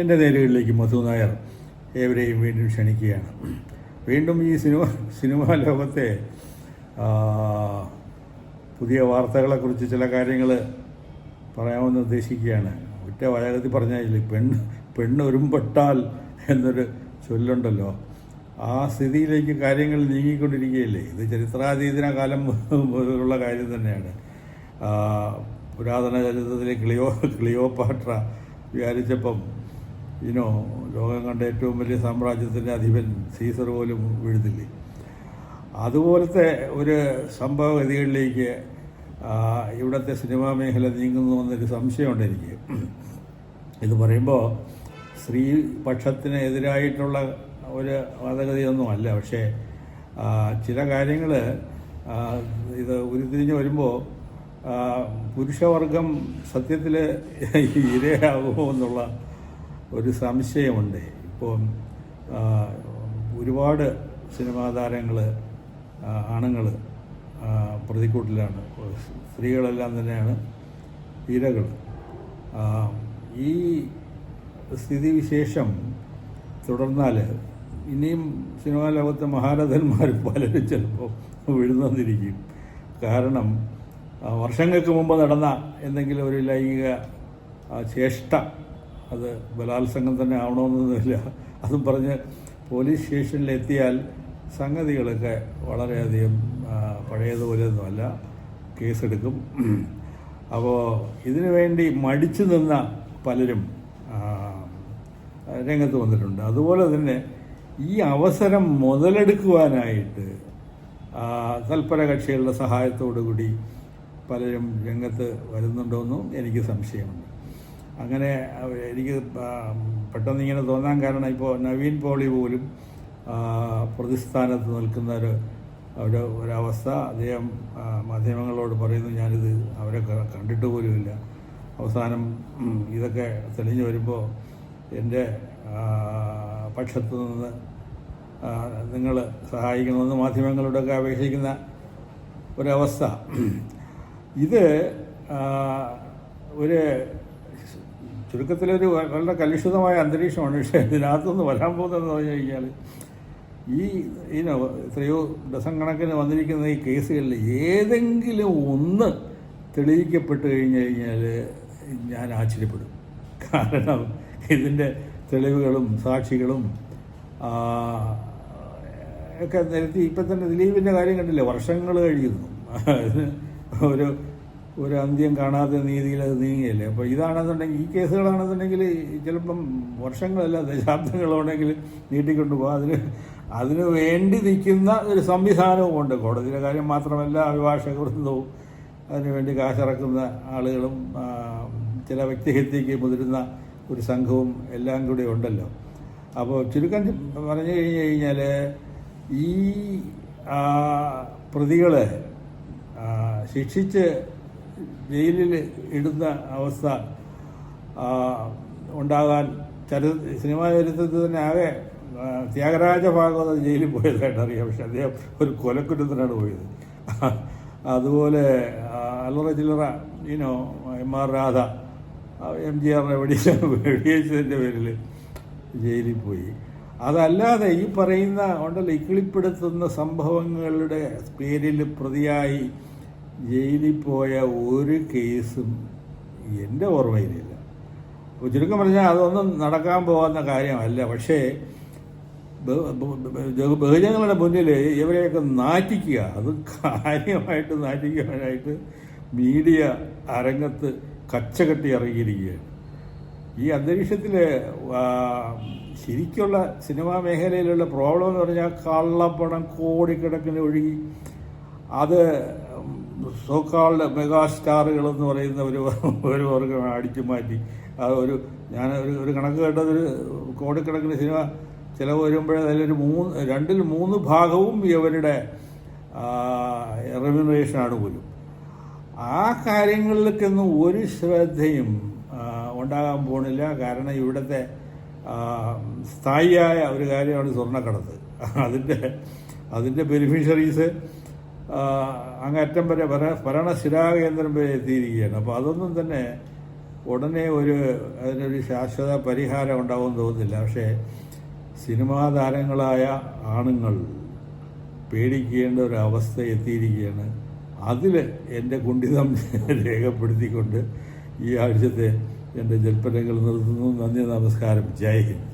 എന്റെ നേരുകളിലേക്ക് മധു നായർ ഏവരെയും വീണ്ടും ക്ഷണിക്കുകയാണ്. വീണ്ടും ഈ സിനിമ സിനിമാ ലോകത്തെ പുതിയ വാർത്തകളെക്കുറിച്ച് ചില കാര്യങ്ങൾ പറയാമെന്ന് ഉദ്ദേശിക്കുകയാണ്. ഒറ്റ വയകത്തിൽ പറഞ്ഞാൽ പെണ്ണ് പെണ്ണ് ഒരുമ്പെട്ടാൽ എന്നൊരു ചൊല്ലുണ്ടല്ലോ. ആ സ്ഥിതിയിലേക്ക് കാര്യങ്ങൾ നീങ്ങിക്കൊണ്ടിരിക്കുകയല്ലേ? ഇത് ചരിത്രാതീതന കാലം മുതലുള്ള കാര്യം തന്നെയാണ്. പുരാതന ചരിത്രത്തിലെ ക്ലിയോ ക്ലിയോപാട്ര വിചാരിച്ചപ്പം ഇനോ ലോകം കണ്ട ഏറ്റവും വലിയ സാമ്രാജ്യത്തിന്റെ അധിപൻ സീസർ പോലും വീഴുന്നില്ലേ അതുപോലത്തെ ഒരു സംഭവഗതികളിലേക്ക് ഇവിടുത്തെ സിനിമാ മേഖല നീങ്ങുന്നു എന്നൊരു സംശയമുണ്ട് എനിക്ക്. ഇത് പറയുമ്പോൾ സ്ത്രീ പക്ഷത്തിന് എതിരായിട്ടുള്ള ഒരു വാദഗതിയൊന്നും അല്ല. പക്ഷേ ചില കാര്യങ്ങൾ ഇത് ഉരുത്തിരിഞ്ഞ് വരുമ്പോൾ പുരുഷവർഗം സത്യത്തിൽ ഇരയാകുമോ എന്നുള്ള ഒരു സംശയമുണ്ട്. ഇപ്പോൾ ആ, ഒരുപാട് സിനിമാ താരങ്ങൾ ആണുങ്ങൾ പ്രതിക്കൂട്ടിലാണ്. സ്ത്രീകളെല്ലാം തന്നെയാണ് ഇരകൾ ഈ സ്ഥിതിവിശേഷം തുടർന്നാൽ ഇനിയും സിനിമാ ലോകത്തെ മഹാരഥന്മാർ പലരും ചിലപ്പോൾ വിഴുന്നിരിക്കും കാരണം വർഷങ്ങൾക്ക് മുമ്പ് നടന്ന എന്തെങ്കിലും ഒരു ലൈംഗിക ചേഷ്ട അത് ബലാത്സംഗം തന്നെ ആവണമെന്നൊന്നുമില്ല. അതും പറഞ്ഞ് പോലീസ് സ്റ്റേഷനിലെത്തിയാൽ സംഗതികളൊക്കെ വളരെയധികം പഴയതുപോലെയൊന്നുമല്ല. കേസെടുക്കും. അപ്പോൾ ഇതിനു വേണ്ടി മടിച്ചു നിന്ന പലരും രംഗത്ത് വന്നിട്ടുണ്ട്. അതുപോലെ തന്നെ ഈ അവസരം മുതലെടുക്കുവാനായിട്ട് തൽപര കക്ഷികളുടെ സഹായത്തോടു കൂടി പലരും രംഗത്ത് വരുന്നുണ്ടോയെന്നും എനിക്ക് സംശയമുണ്ട്. അങ്ങനെ എനിക്ക് പെട്ടെന്ന് ഇങ്ങനെ തോന്നാൻ കാരണം ഇപ്പോൾ നവീൻ പോളി പോലും പ്രതിസ്ഥാനത്ത് നിൽക്കുന്ന ഒരു ഒരു ഒരവസ്ഥ അദ്ദേഹം മാധ്യമങ്ങളോട് പറയുന്നു. ഞാനിത് അവരെ കണ്ടിട്ട് പോലുമില്ല അവസാനം ഇതൊക്കെ തെളിഞ്ഞു വരുമ്പോൾ എന്റെ പക്ഷത്തു നിന്ന് നിങ്ങൾ സഹായിക്കണമെന്ന് മാധ്യമങ്ങളോടൊക്കെ അപേക്ഷിക്കുന്ന ഒരവസ്ഥ. ഇത് ഒരു ചുരുക്കത്തിലൊരു വളരെ കലുഷിതമായ അന്തരീക്ഷമാണ് പക്ഷേ ഇതിനകത്തുനിന്ന് വരാൻ പോകുന്നതെന്ന് പറഞ്ഞു കഴിഞ്ഞാൽ ഈ ഇതിനോ എത്രയോ ഡസൻ കണക്കിന് വന്നിരിക്കുന്ന ഈ കേസുകളിൽ ഏതെങ്കിലും ഒന്ന് തെളിയിക്കപ്പെട്ട് കഴിഞ്ഞു കഴിഞ്ഞാൽ ഞാൻ ആശ്ചര്യപ്പെടും. കാരണം ഇതിന്റെ തെളിവുകളും സാക്ഷികളും ഒക്കെ നിരത്തി ഇപ്പം തന്നെ ദിലീപിന്റെ കാര്യം കണ്ടില്ലേ? വർഷങ്ങൾ കഴിയുന്നു. ഒരു ഒരു അന്ത്യം കാണാത്ത നീതിയിൽ അത് നീങ്ങിയല്ലേ? അപ്പോൾ ഇതാണെന്നുണ്ടെങ്കിൽ ഈ കേസുകളാണെന്നുണ്ടെങ്കിൽ ചിലപ്പം വർഷങ്ങളല്ല ദശാബ്ദങ്ങളാണെങ്കിൽ നീട്ടിക്കൊണ്ട് പോകാം. അതിന് അതിന് വേണ്ടി നിൽക്കുന്ന ഒരു സംവിധാനവും ഉണ്ട്. കോടതിയുടെ കാര്യം മാത്രമല്ല അഭിഭാഷക വൃന്ദവും അതിനുവേണ്ടി കാശിറക്കുന്ന ആളുകളും ചില വ്യക്തിഹത്യയ്ക്ക് മുതിരുന്ന ഒരു സംഘവും എല്ലാം കൂടെ ഉണ്ടല്ലോ. അപ്പോൾ ചുരുക്കം പറഞ്ഞു കഴിഞ്ഞ് കഴിഞ്ഞാൽ ഈ പ്രതികളെ ശിക്ഷിച്ച് ജയിലിൽ ഇടുന്ന അവസ്ഥ ഉണ്ടാകാൻ ചരി സിനിമാ ചരിത്രത്തിൽ തന്നെ ആകെ ത്യാഗരാജ ഭാഗവത ജയിലിൽ പോയതായിട്ട് അറിയാം. പക്ഷെ അദ്ദേഹം ഒരു കൊലക്കുറ്റത്തിനാണ് പോയത്. അതുപോലെ അല്ലറ ചില്ലറ Eno M R Radha M G ആറിനെ വെടിച്ച പേരിൽ ജയിലിൽ പോയി. അതല്ലാതെ ഈ പറയുന്ന ഉണ്ടല്ലോ ഇക്കിളിപ്പെടുത്തുന്ന സംഭവങ്ങളുടെ പേരിൽ പ്രതിയായി ജയിലിൽ പോയ ഒരു കേസും എന്റെ ഓർമ്മയിലില്ല. അപ്പോൾ ചുരുക്കം പറഞ്ഞാൽ അതൊന്നും നടക്കാൻ പോകുന്ന കാര്യമല്ല. പക്ഷേ ബഹ- ബഹ- ബഹുജനങ്ങളുടെ മുന്നിൽ ഇവരെയൊക്കെ നാറ്റിക്കുക അത് കാര്യമായിട്ട് നാറ്റിക്കാനായിട്ട് മീഡിയ അരങ്ങത്ത് കച്ചകെട്ടി ഇറങ്ങിയിരിക്കുകയാണ്. ഈ അന്തരീക്ഷത്തിൽ ശരിക്കുള്ള സിനിമാ മേഖലയിലുള്ള പ്രോബ്ലം എന്ന് പറഞ്ഞാൽ കള്ളപ്പണം കോടിക്കണക്കിന് ഒഴുകി. അത് സോക്കാളുടെ മെഗാ സ്റ്റാറുകൾ എന്ന് പറയുന്ന ഒരു ഒരു വർഗം അടിച്ചു മാറ്റി. അത് ഒരു ഞാൻ ഒരു ഒരു കണക്ക് കേട്ടതൊരു കോടിക്കണക്കിന് സിനിമ ചിലവ് വരുമ്പോഴേ അതിലൊരു മൂന്ന് രണ്ടിൽ മൂന്ന് ഭാഗവും ഇവരുടെ റെമ്യൂണറേഷനാണ് പോലും. ആ കാര്യങ്ങളിലേക്കൊന്നും ഒരു ശ്രദ്ധയും ഉണ്ടാകാൻ പോണില്ല. കാരണം ഇവിടുത്തെ സ്ഥായിയായ ഒരു കാര്യമാണ് സ്വർണക്കടത്ത്. അതിന്റെ അതിന്റെ ബെനിഫിഷ്യറീസ് അങ്ങറ്റം വരെ ഭര ഭരണസ്ഥിരാ കേന്ദ്രം വരെ എത്തിയിരിക്കുകയാണ്. അപ്പോൾ അതൊന്നും തന്നെ ഉടനെ ഒരു അതിനൊരു ശാശ്വത പരിഹാരം ഉണ്ടാവുമെന്ന് തോന്നുന്നില്ല. പക്ഷേ സിനിമാ താരങ്ങളായ ആണുങ്ങൾ പേടിക്കേണ്ട ഒരു അവസ്ഥ എത്തിയിരിക്കുകയാണ്. അതിൽ എന്റെ കുണ്ഠിതം രേഖപ്പെടുത്തിക്കൊണ്ട് ഈ ആഴ്ചത്തെ എന്റെ ജൽപ്പനങ്ങൾ നിർത്തുന്നു. നന്ദി നമസ്കാരം. ജയ് ഹിന്ദ്.